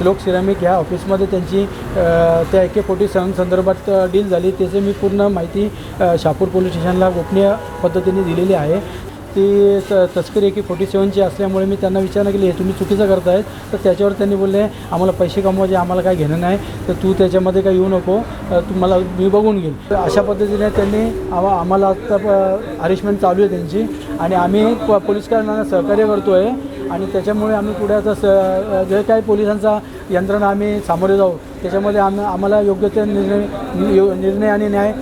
श्लोक सिरामिक ह्या ऑफिसमध्ये त्यांची त्या एके फोर्टी सेवन संदर्भात डील झाली. त्याची मी पूर्ण माहिती शापूर पोलीस स्टेशनला गोपनीय पद्धतीने दिलेली आहे. ती त तस्करी एके फोर्टी सेवनची असल्यामुळे मी त्यांना विचारणा केली. हे तुम्ही चुकीचं करतायत. तर त्याच्यावर त्यांनी बोलले आम्हाला पैसे कमवायचे आम्हाला काय घेणं नाही. तर तू त्याच्यामध्ये काय येऊ नको. तुम्हाला मी बघून घेईन तर अशा पद्धतीने त्यांनी आम्हा आम्हाला आता अरेंजमेंट चालू आहे त्यांची. आणि आम्ही प पोलीसकारांना सहकार्य करतो आहे आणि त्याच्यामुळे आम्ही पुढे आता स जे काही पोलिसांचा यंत्रणा आम्ही सामोरे जाऊ त्याच्यामध्ये आम आम्हाला योग्य ते निर्णय यो- निर्णय आणि न्याय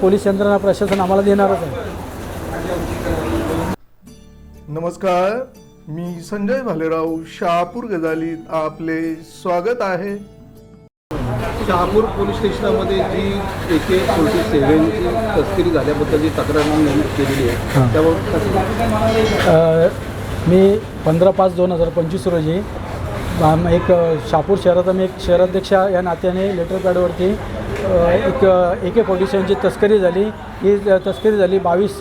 पोलीस यंत्रणा प्रशासन आम्हाला देणारच आहे नमस्कार मी संजय भालेराव शहापूर गजालीत आपले स्वागत आहे शहापूर पोलीस स्टेशनामध्ये जी ए के फोर्टी सेव्हनची तस्करी झाल्याबद्दल जी तक्रार नोंद केलेली. आहे त्यावर मी पंधरा पाच दोन हजार पंचवीस रोजी एक शापूर शहराचा मी एक शहराध्यक्ष या नात्याने लेटर पॅडवरती एक ए के तस्करी झाली. ही तस्करी झाली बावीस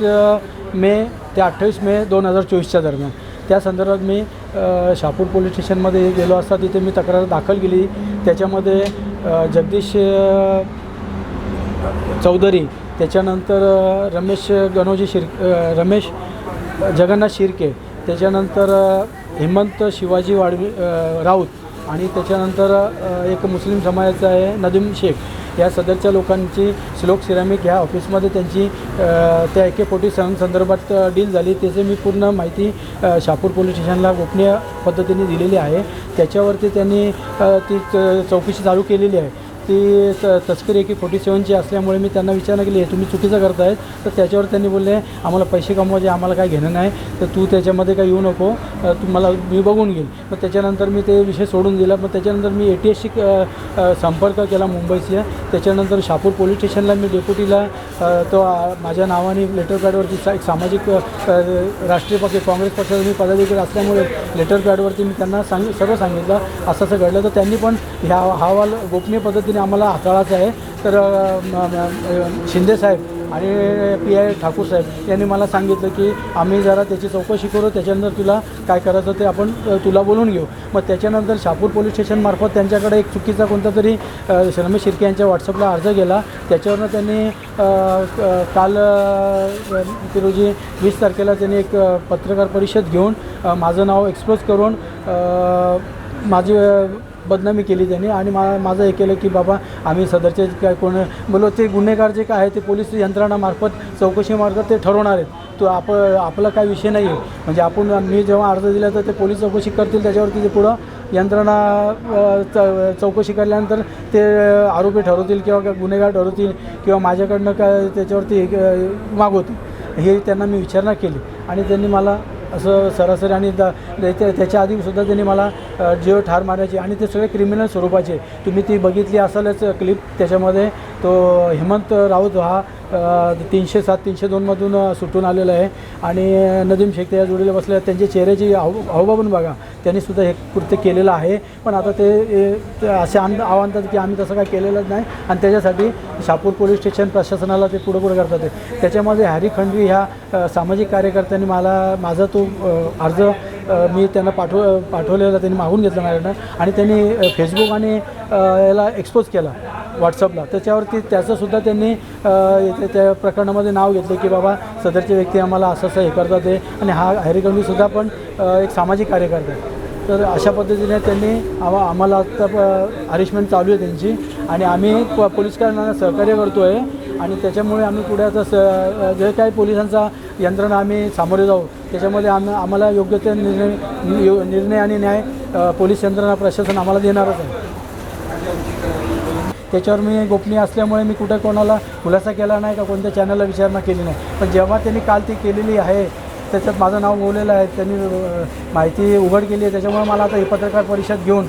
मे ते अठ्ठावीस मे दोन हजार चोवीसच्या दरम्यान. त्या संदर्भात मी शापूर पोलीस स्टेशनमध्ये गेलो असता तिथे मी तक्रार दाखल केली. त्याच्यामध्ये जगदीश चौधरी त्याच्यानंतर रमेश गणोजी शिर रमेश जगन्नाथ शिर्के त्याच्यानंतर हेमंत शिवाजी वाडवी राऊत आणि त्याच्यानंतर एक मुस्लिम समाजाचा आहे नदीम शेख. या सदरच्या लोकांची श्लोक सिरामिक ह्या ऑफिसमध्ये त्यांची त्या एके फोर्टी सेवन संदर्भात डील झाली. त्याची मी पूर्ण माहिती शापूर पोलीस स्टेशनला गोपनीय पद्धतीने दिलेली आहे. त्याच्यावरती त्यांनी ती च- चौकशी चालू केलेली आहे. ती त तस्करी एकी फोर्टी सेवनची असल्यामुळे मी त्यांना विचारणा केली हे तुम्ही चुकीचं करतायत तर त्याच्यावर त्यांनी बोलले आम्हाला पैसे कमवायचे आम्हाला काय घेणं नाही तर तू त्याच्यामध्ये काय येऊ नको तू मला मी बघून घेईन मग त्याच्यानंतर मी ते विषय सोडून दिला. मग त्याच्यानंतर मी ए टी एसशी संपर्क केला मुंबईचे त्याच्यानंतर शापूर पोलीस स्टेशनला मी डेप्युटीला तो माझ्या नावाने लेटर पॅडवरती सा- एक सामाजिक राष्ट्रीय पक्ष काँग्रेस पक्षाचा मी पदाधिकारी असल्यामुळे लेटर पॅडवरती मी त्यांना सांग सर्व सांगितलं. असं असं घडलं. तर त्यांनी पण ह्या हा अहवाल गोपनीय पद्धतीने आम्हाला हाताळायचं आहे. तर शिंदे साहेब आणि पी आय ठाकूर साहेब यांनी मला सांगितलं की आम्ही जरा त्याची चौकशी करू त्याच्यानंतर तुला काय करायचं ते आपण तुला बोलून घेऊ. मग त्याच्यानंतर शापूर पोलीस स्टेशनमार्फत त्यांच्याकडे एक चुकीचा कोणता तरी रमेश शिर्के यांच्या व्हॉट्सअपला अर्ज गेला. त्याच्यावरनं त्यांनी काल ते रोजी वीस तारखेला त्यांनी एक पत्रकार परिषद घेऊन माझं नाव एक्सपोज करून माझी बदनामी केली त्यांनी. आणि मा माझं हे केलं की बाबा आम्ही सदरचे काय कोण बोलो ते गुन्हेगार जे काय आहे ते पोलीस यंत्रणामार्फत चौकशीमार्फत ते ठरवणार आहेत. तो आप आपला काय विषय नाही आहे म्हणजे आपण मी जेव्हा अर्ज दिला तर ते पोलीस चौकशी करतील त्याच्यावरती ते पुढं यंत्रणा च चौकशी केल्यानंतर ते आरोपी ठरवतील किंवा गुन्हेगार ठरवतील किंवा माझ्याकडनं काय त्याच्यावरती मागवतील. हे त्यांना मी विचारणा केली. आणि त्यांनी मला असं सरासरी आणि द त्या- त्याच्या आधीसुद्धा त्यांनी मला जीव ठार मारायची आणि ते सगळे क्रिमिनल स्वरूपाचे. तुम्ही ती बघितली असालच क्लिप त्याच्यामध्ये. तो हेमंत राऊत हा तीनशे सात तीनशे दोनमधून सुटून आलेलं आहे. आणि नदीम शेख त्या जोडीला बसले त्यांचे त्यांच्या चेहऱ्याची हाव हावभाव पण बघा त्यांनी सुद्धा हे कृत्य केलेलं आहे. पण आता ते असे आन आव्हानतात की आम्ही तसं काय केलेलंच नाही. आणि त्याच्यासाठी शापूर पोलीस स्टेशन प्रशासनाला ते पुढं पुढं करतात त्याच्यामध्ये हॅरी खंडवी ह्या सामाजिक कार्यकर्त्यांनी मला माझा तो अर्ज मी त्यांना पाठव पाठवलेला त्यांनी मागून घेतला माझ्याकडनं. आणि त्यांनी फेसबुक आणि याला एक्सपोज केला. व्हॉट्सअपला. त्याच्यावरती त्याचंसुद्धा त्यांनी त्या- प्रकरणामध्ये नाव घेतलं की बाबा सदरचे व्यक्ती आम्हाला असं असं हे करतात आहे आणि हा हरिकंडीसुद्धा पण एक सामाजिक कार्यकर्ता आहे. तर अशा पद्धतीने त्यांनी आम्हा आम्हाला आता हरिशमेंट चालू आहे त्यांची. आणि आम्ही प पोलीसकारांना सहकार्य करतो आहे आणि त्याच्यामुळे आम्ही पुढे आता स जे काही पोलिसांचा यंत्रणा आम्ही सामोरे जाऊ त्याच्यामध्ये आम आम्हाला योग्य ते निर्णय निर्णय आणि न्याय पोलीस यंत्रणा प्रशासन आम्हाला देणारच आहे. त्याच्यावर मी गोपनीय असल्यामुळे मी कुठे कोणाला खुलासा केला नाही का कोणत्या चॅनलला विचारणा केली नाही. पण जेव्हा त्यांनी काल ती केलेली आहे त्याच्यात माझं नाव बोललेलं आहे त्यांनी माहिती उघड केली आहे त्याच्यामुळे मला आता ही पत्रकार परिषद घेऊन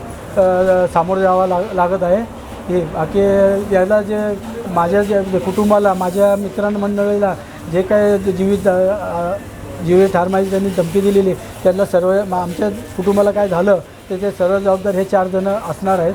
सामोरं जावं लाग लागत आहे. हे बाकी याला जे माझ्या जे कुटुंबाला माझ्या मित्रांमंडळीला जे काय जीवित अ, जीवित ठार माहिती त्यांनी धमकी दिलेली त्यांना सर्व मा- आमच्या कुटुंबाला काय झालं त्याचे ते सर्व जबाबदार हे चार जण असणार आहेत.